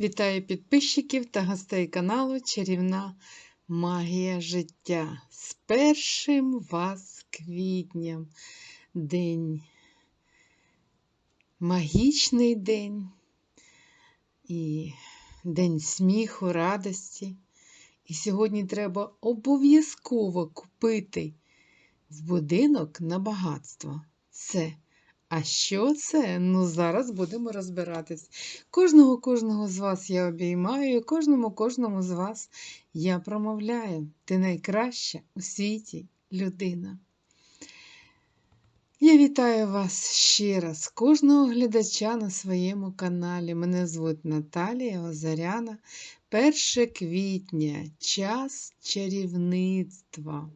Вітаю підписчиків та гостей каналу Чарівна Магія життя. З першим вас квітням. День. Магічний день і день сміху, радості. І сьогодні треба обов'язково купити в будинок на багатство. Це а що це? Ну, зараз будемо розбиратись. Кожного кожного з вас я обіймаю, і кожному кожному з вас я промовляю. Ти найкраща у світі людина. Я вітаю вас ще раз, кожного глядача на своєму каналі. Мене звуть Наталія Озаряна. 1 квітня час чарівництва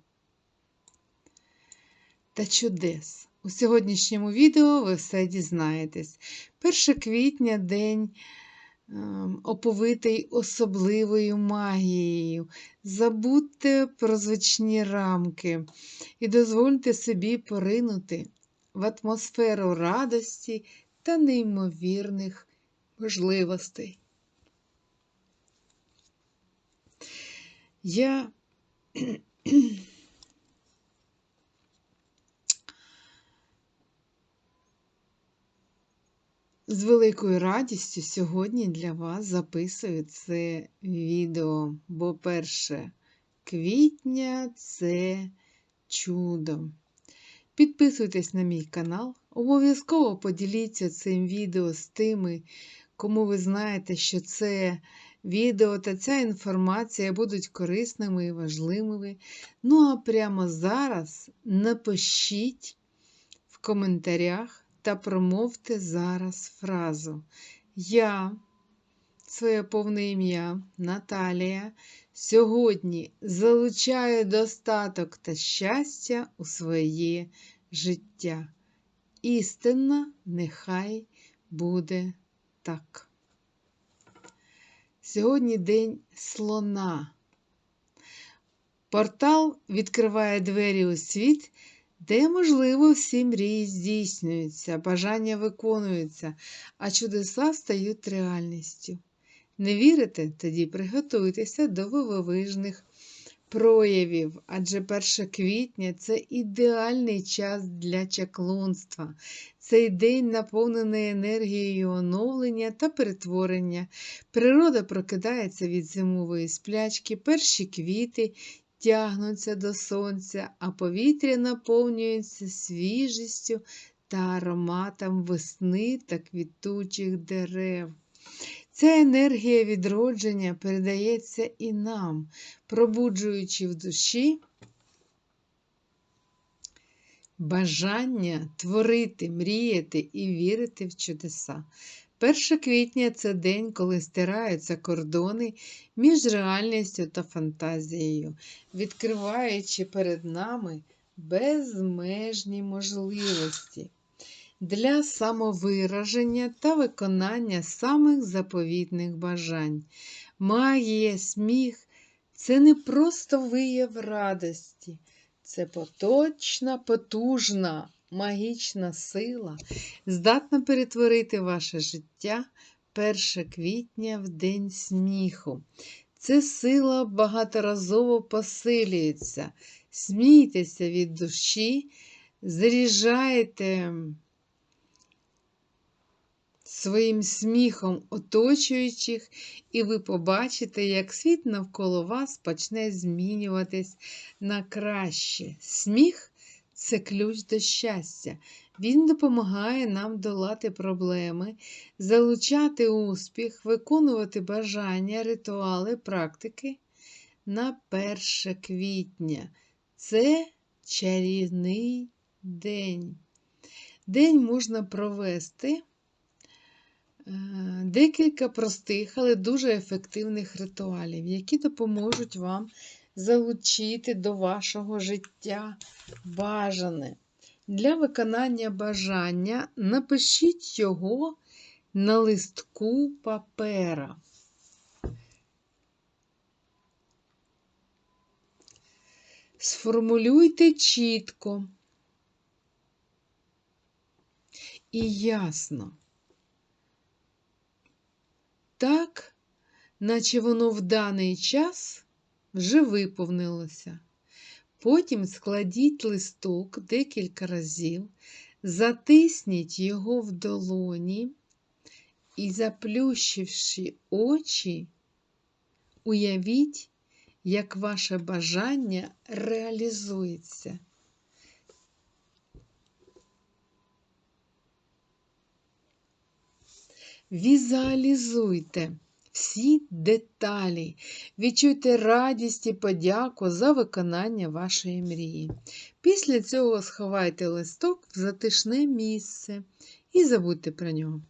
та чудес. У сьогоднішньому відео ви все дізнаєтесь. 1 квітня день ем, оповитий особливою магією. Забудьте про звичні рамки і дозвольте собі поринути в атмосферу радості та неймовірних можливостей. Я З великою радістю сьогодні для вас записую це відео, бо 1 квітня це чудо. Підписуйтесь на мій канал, обов'язково поділіться цим відео з тими, кому ви знаєте, що це відео та ця інформація будуть корисними і важливими. Ну а прямо зараз напишіть в коментарях та промовте зараз фразу. Я, своє повне ім'я Наталія, сьогодні залучаю достаток та щастя у своє життя. Істинна нехай буде так. Сьогодні день слона. Портал відкриває двері у світ де, можливо, всі мрії здійснюються, бажання виконуються, а чудеса стають реальністю. Не вірите? Тоді приготуйтеся до вивовижних проявів, адже 1 квітня це ідеальний час для чаклунства. Цей день наповнений енергією оновлення та перетворення. Природа прокидається від зимової сплячки, перші квіти тягнуться до сонця, а повітря наповнюється свіжістю та ароматом весни та квітучих дерев. Ця енергія відродження передається і нам, пробуджуючи в душі бажання творити, мріяти і вірити в чудеса. 1 квітня це день, коли стираються кордони між реальністю та фантазією, відкриваючи перед нами безмежні можливості для самовираження та виконання самих заповітних бажань. Магія, сміх це не просто вияв радості, це поточна, потужна магічна сила здатна перетворити ваше життя 1 квітня в день сміху. Це сила багаторазово посилюється. Смійтеся від душі, заряджайте своїм сміхом оточуючих, і ви побачите, як світ навколо вас почне змінюватись на краще. Сміх це ключ до щастя. Він допомагає нам долати проблеми, залучати успіх, виконувати бажання, ритуали, практики на 1 квітня. Це чарівний день. День можна провести. Е, декілька простих, але дуже ефективних ритуалів, які допоможуть вам залучити до вашого життя бажане. Для виконання бажання напишіть його на листку папера. Сформулюйте чітко і ясно. так, наче воно в даний час вже виповнилося. Потім складіть листок декілька разів, затисніть його в долоні і, заплющивши очі, уявіть, як ваше бажання реалізується. Візуалізуйте всі деталі, відчуйте радість і подяку за виконання вашої мрії. Після цього сховайте листок в затишне місце і забудьте про нього.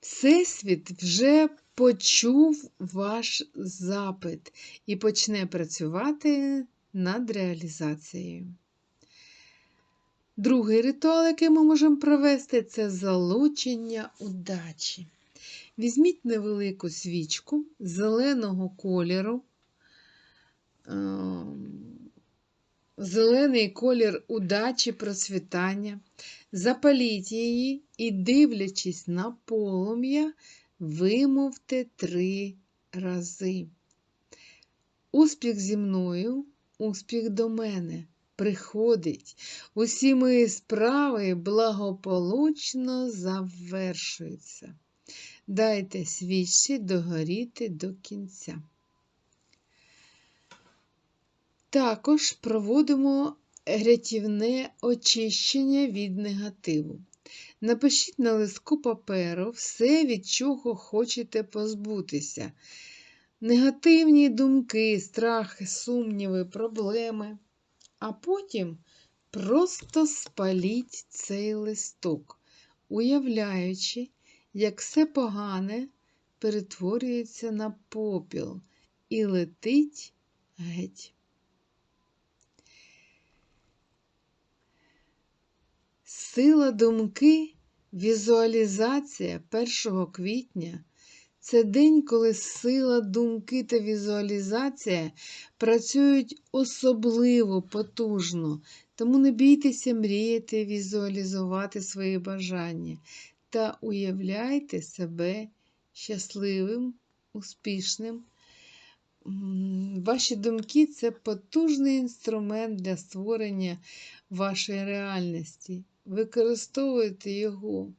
Всесвіт вже почув ваш запит і почне працювати над реалізацією. Другий ритуал, який ми можемо провести, це залучення удачі. Візьміть невелику свічку зеленого кольору, ем, зелений колір удачі, процвітання. Запаліть її і, дивлячись на полум'я, вимовте три рази. Успіх зі мною, успіх до мене приходить. Усі мої справи благополучно завершуються. Дайте свічці догоріти до кінця. Також проводимо рятівне очищення від негативу. Напишіть на листку паперу все, від чого хочете позбутися. Негативні думки, страхи, сумніви, проблеми. А потім просто спаліть цей листок, уявляючи, як все погане перетворюється на попіл і летить геть. Сила думки, візуалізація 1 квітня це день, коли сила думки та візуалізація працюють особливо потужно, тому не бійтеся мріяти, візуалізувати свої бажання та уявляйте себе щасливим, успішним. Ваші думки це потужний інструмент для створення вашої реальності. Використовуйте його.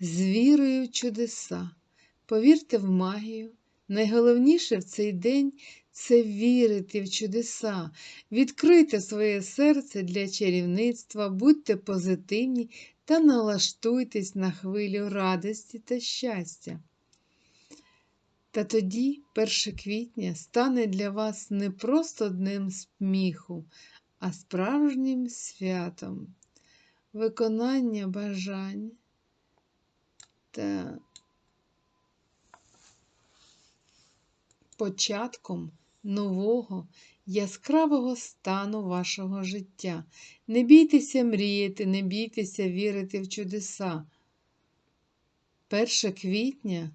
З вірою в чудеса. Повірте в магію. Найголовніше в цей день це вірити в чудеса, відкрийте своє серце для чарівництва, будьте позитивні та налаштуйтесь на хвилю радості та щастя. Та тоді, 1 квітня, стане для вас не просто днем сміху, а справжнім святом, виконання бажань та початком нового, яскравого стану вашого життя. Не бійтеся мріяти, не бійтеся вірити в чудеса. 1 квітня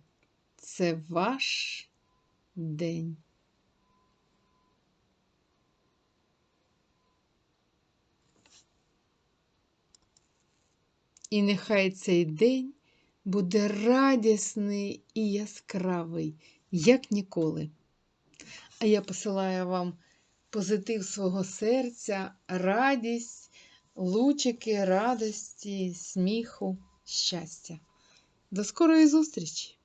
це ваш день. І нехай цей день буде радісний і яскравий, як ніколи. А я посилаю вам позитив свого серця, радість, лучики радості, сміху, щастя. До скорої зустрічі!